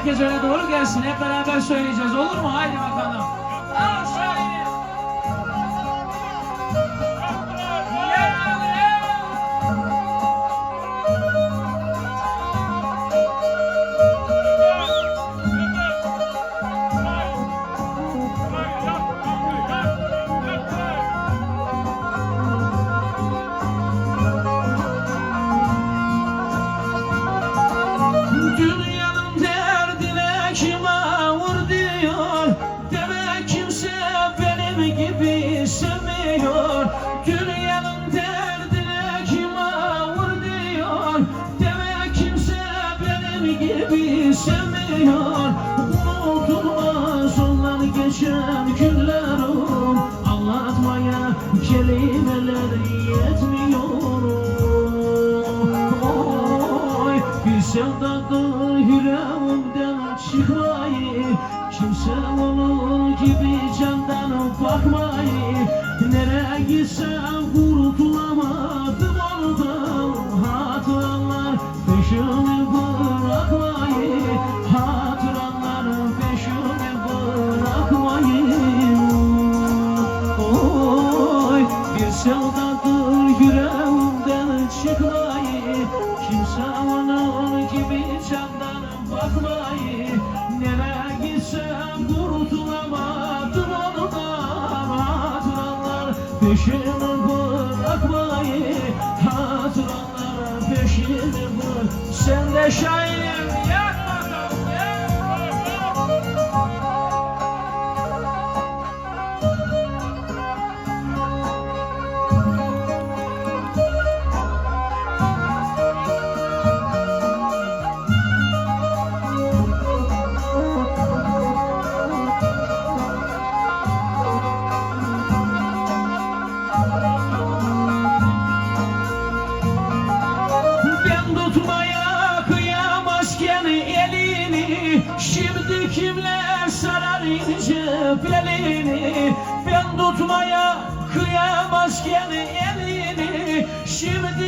herkes öne doğru gelsin. Hep beraber söyleyeceğiz olur mu? Haydi bakalım. Bakmayı Nereye gitsem kurtulamadım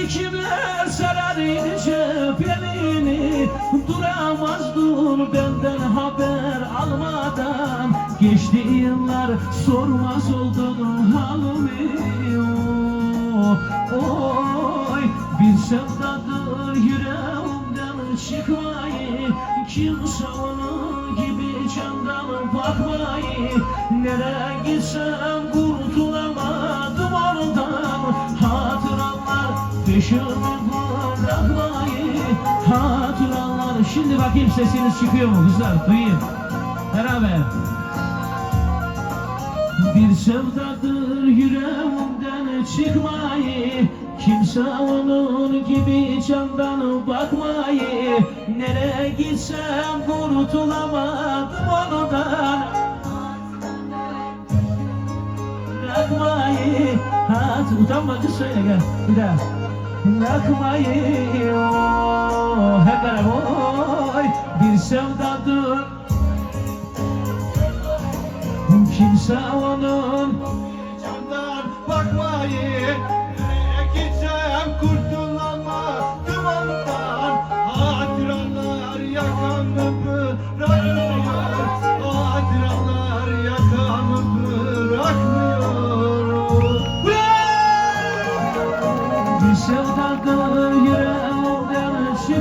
Kimler sarar ince belini? Duramaz dur benden haber almadan. Geçti yıllar sormaz oldun halimi? Oy bir sevdadır yüreğimden çıkmayı. Kimse onun gibi candan bakmayı? Nereye gitsem kurtulamadım bırakmayı Hatıralar Şimdi bakayım sesiniz çıkıyor mu kızlar duyayım Beraber bir sevdadır yüreğimden çıkmayı Kimse onun gibi candan bakmayı Nereye gitsem kurtulamadım ondan Bırakmayı Hat utanma kız söyle gel bir daha Bırakmayı oh, Hep beraber oy Bir sevdadır Kimse onun Candan bakmayı Nereye gitsem kurtulamadım ondan Hatıralar yakamı bırakmıyor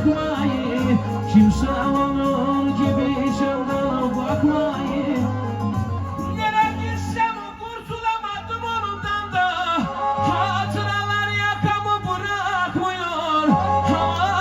çıkmayı Kimse onun gibi candan bakmayı Nereye gitsem kurtulamadım ondan da Hatıralar yakamı bırakmıyor Aman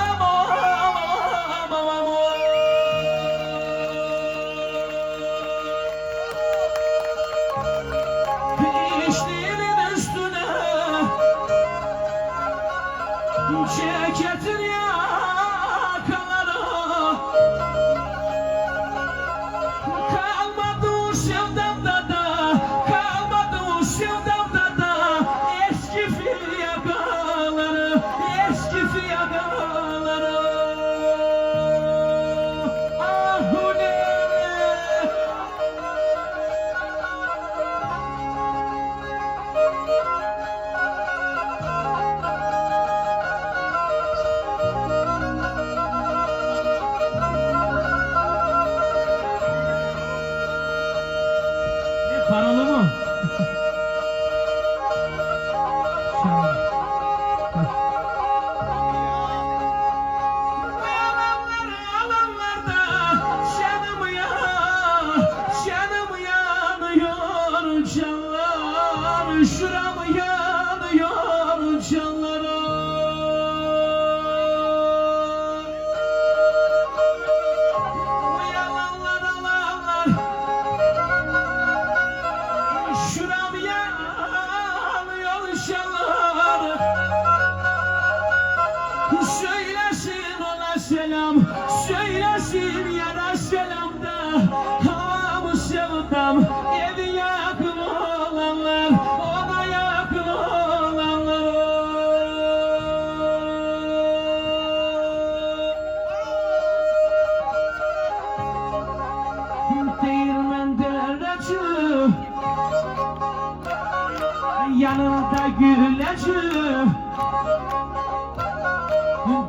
gülacım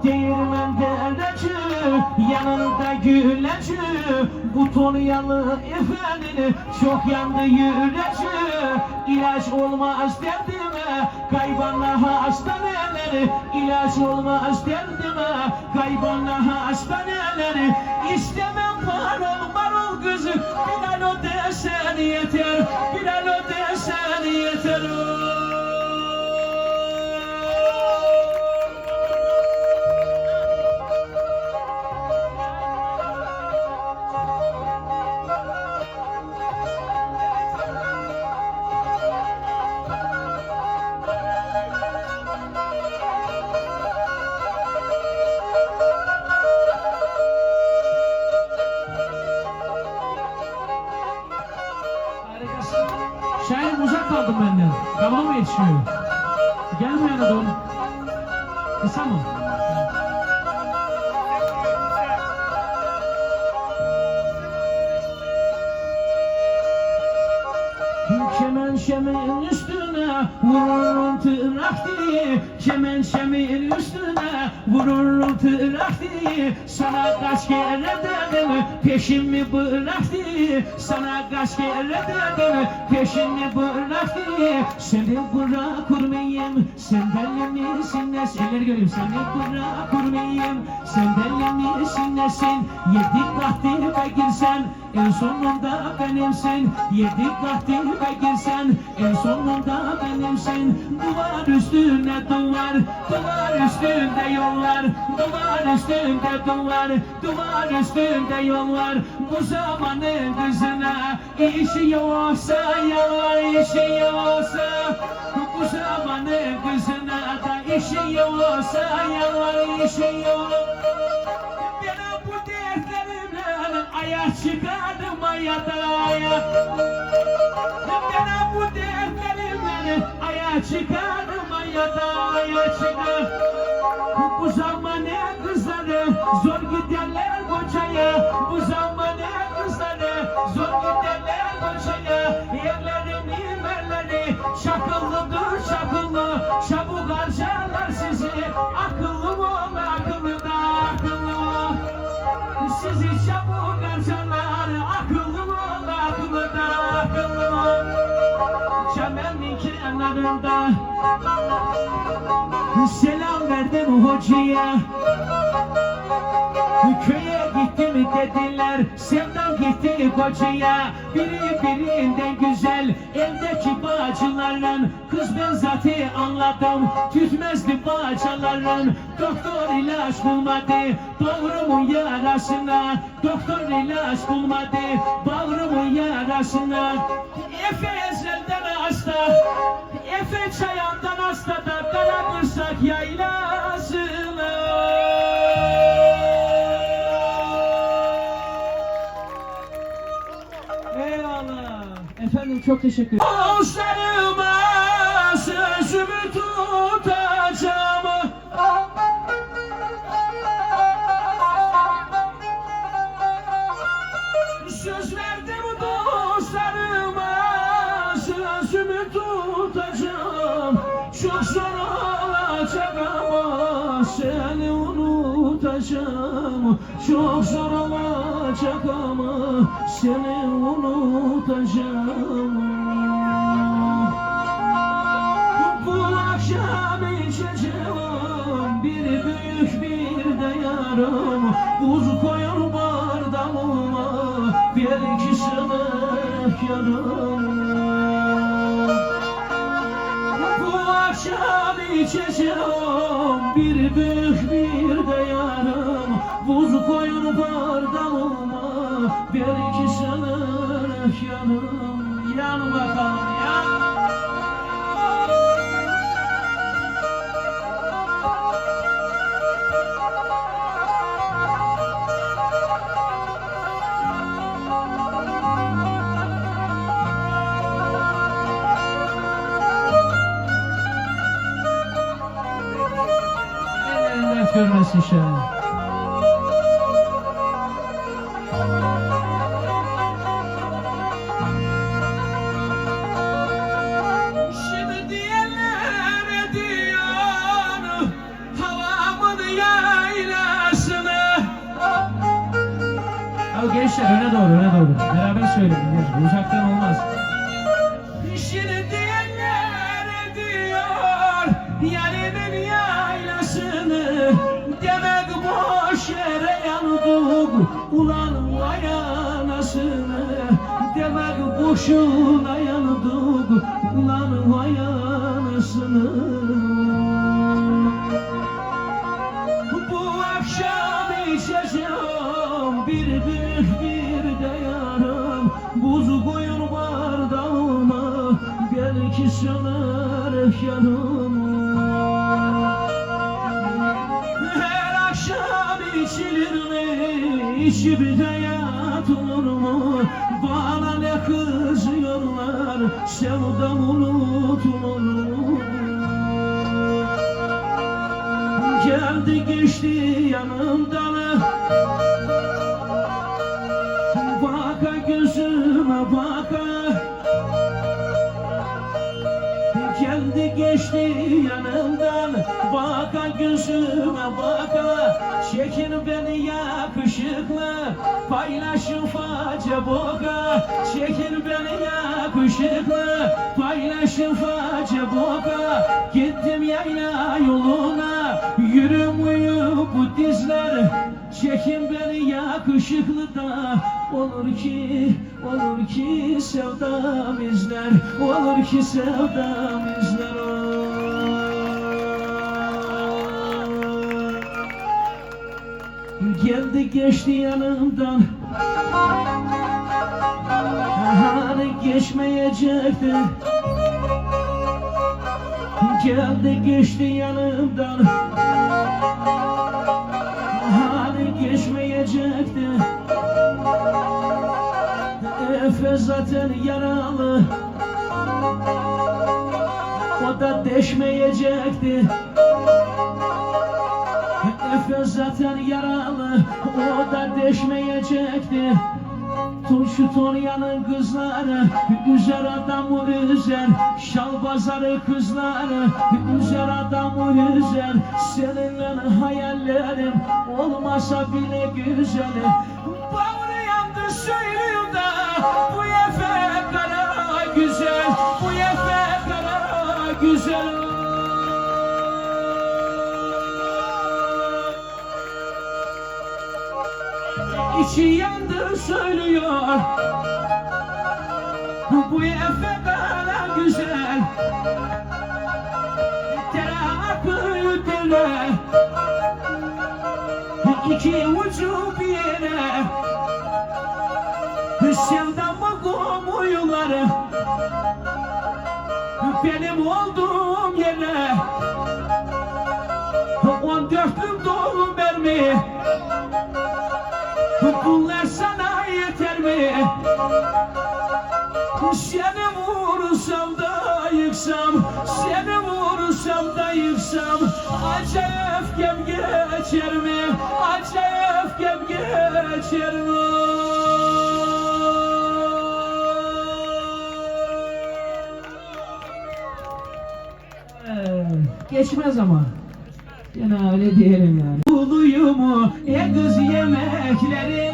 Değirmen dereci yanında güleci Bu Tonyalı efendini çok yandı yüreci İlaç olmaz derdime kaybanla hastaneleri İlaç olmaz derdime kaybanla hastaneleri İstemem parol marol gözü Bir an desen yeter Bir an desen Kaldım benden. Tamam mı yetişiyor? Gelme yana doğru. Kısa mı? Kemen şemin üstüne vururum tırnak diye Kemen şemin üstüne vururum tırnak diye Sana kaç kere dedim peşimi bırak diye Sana kaç kere dedim peşimi bırak diye Seni bırakır mıyım sen deli misin nesin Eller göreyim seni bırakır mıyım sen deli misin nesin Yedi kahtime girsen en sonunda benimsin Yedi kahtime girsen en sonunda benimsin Duvar üstünde duvar Duvar üstünde yollar Duvar üstünde duvar Duvar üstünde yollar Bu zamanın kızına işi yoksa yalvar işi yoksa. Bu zamanın kızına da işi yoksa yalvar işi yok Bana bu dertlerimle ayak çıkardım hayata Bana bu dertlerimle ayak çıkardım hayata ayak çıkar Bu zamane kızları zor giderler kocaya Bu zamane kenarında Selam verdim hocaya. Köye gittim dediler. Sevdam gitti kocaya Biri birinden güzel. Eldeki bacıların Kız ben zaten anladım. Tütmezdi bacaların. Doktor ilaç bulmadı. Bağrımın yarasına Doktor ilaç bulmadı. Bağrımın yarasına. Efe ezelden hasta Efe çayandan hasta da Karamırsak yaylasına Eyvallah. Efendim çok teşekkür ederim. Dostlarıma sözümü tutacağım. Söz verdim Çok zor olacak ama seni unutacağım. Bu akşam içeceğim bir büyük bir de yarım Buz koyun bardağıma bir iki sınıf yarım Bu akşam içeceğim bir büyük bir bir Gençler öne doğru öne doğru. Beraber söyleyin. Uzaktan olmaz. Buz koyun bardağıma belki söner yanım Her akşam içilir mi içip de yatılır mı? Bana ne kızıyorlar sevdam unutulur mu? Geldi geçti yanımdan geçti yanımdan. Baka gözüme baka. Çekin beni yakışıklı. Paylaşın face boka. Çekin beni yakışıklı. Paylaşın face boka. Gittim yayla yoluna. Yürümüyor bu dizler. Çekin beni yakışıklı da. Olur ki, olur ki sevdam izler. Olur ki sevdam izler Geldi geçti yanımdan. Hani geçmeyecekti. Geldi geçti yanımdan. Hani geçmeyecekti. Efe zaten yaralı. O da deşmeyecekti Efe zaten yaralı O da deşmeyecekti Turşu Tonya'nın kızları Üzer adamı üzer. Şal bazarı kızları Üzer adamı üzer. Seninle hayallerim Olmasa bile güzel. Bağrı yandı söylüyor Yandı söylüyor. Bu efe kara güzel. Tere akıyor dere İki ucu bir yere Bunlar sana yeter mi? Seni vursam da yıksam Seni vursam da yıksam Acayip öfkem geçer mi? Acayip öfkem geçer mi? Geçmez ama. Yine öyle diyelim yani. Buluyumu e kız yemeklerinde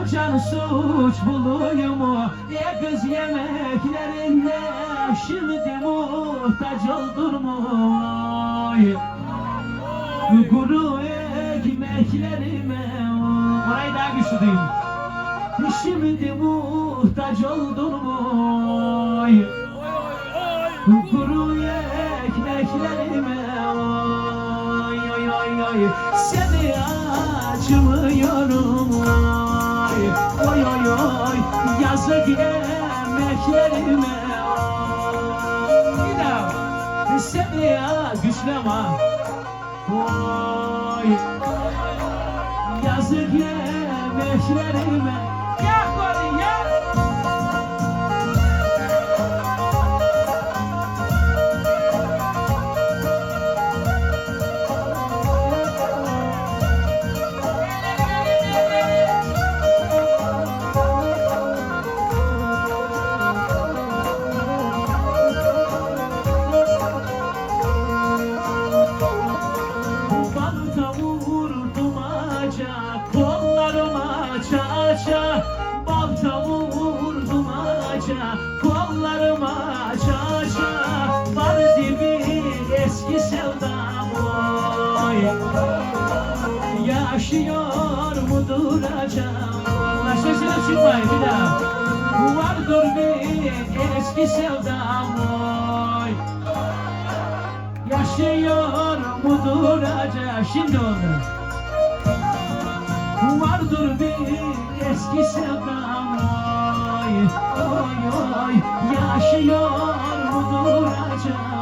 Kocan suç buluyumu e kız yemeklerinde Şimdi muhtaç oldurmuş Kuru ekmeklerime Orayı daha güçlü duyun Şimdi muhtaç oldurmuş emeklerime oy Bir daha Seni ya güçlü ama Oy. Yazık emeklerime Biliyor mu duracağım Allah sesine çıkmayın bir daha. Bu vardır bir eski sevdam oy. Yaşıyor mu duracağım Şimdi oldu. Bu vardır bir eski sevdam oy. Oy oy Yaşıyor mu duracağım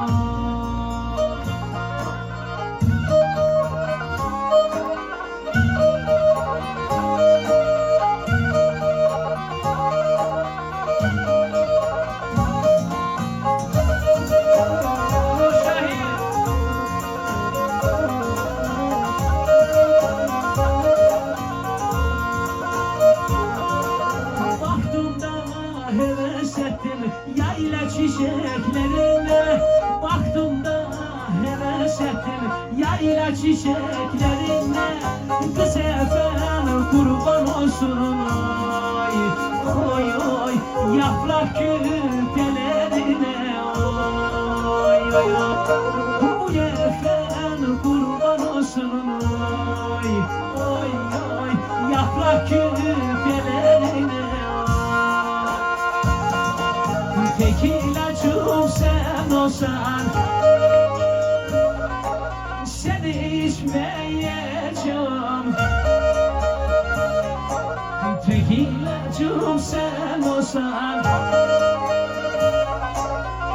dostan Seni içmeyeceğim Tek ilacım sen olsan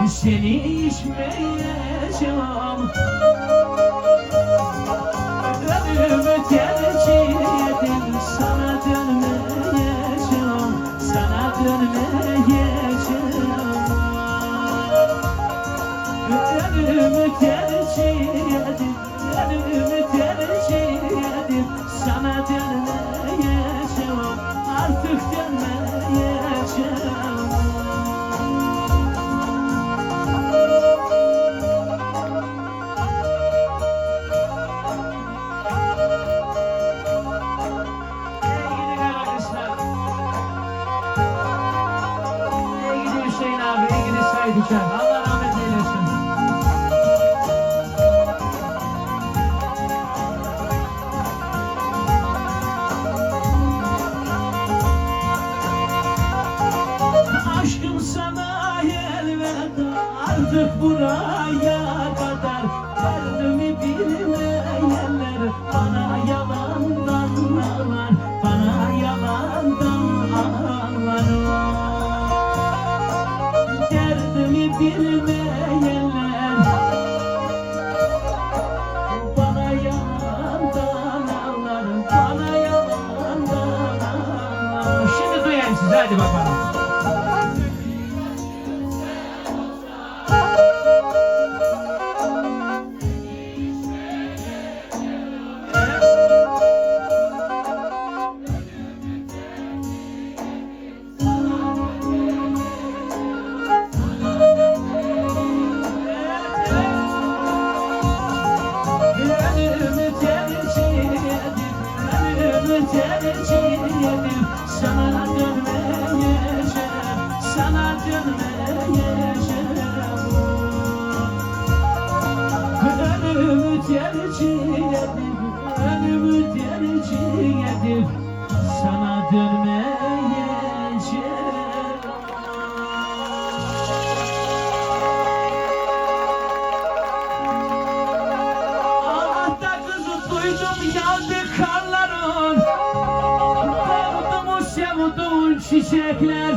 Seni içmeyeceğim çiçekler.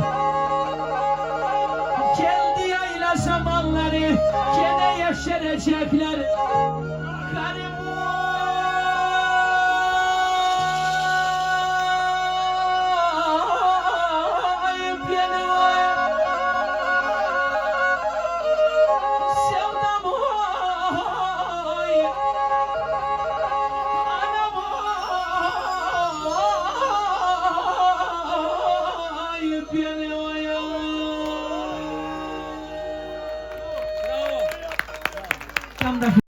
Geldi yayla zamanları Gene yeşerecekler.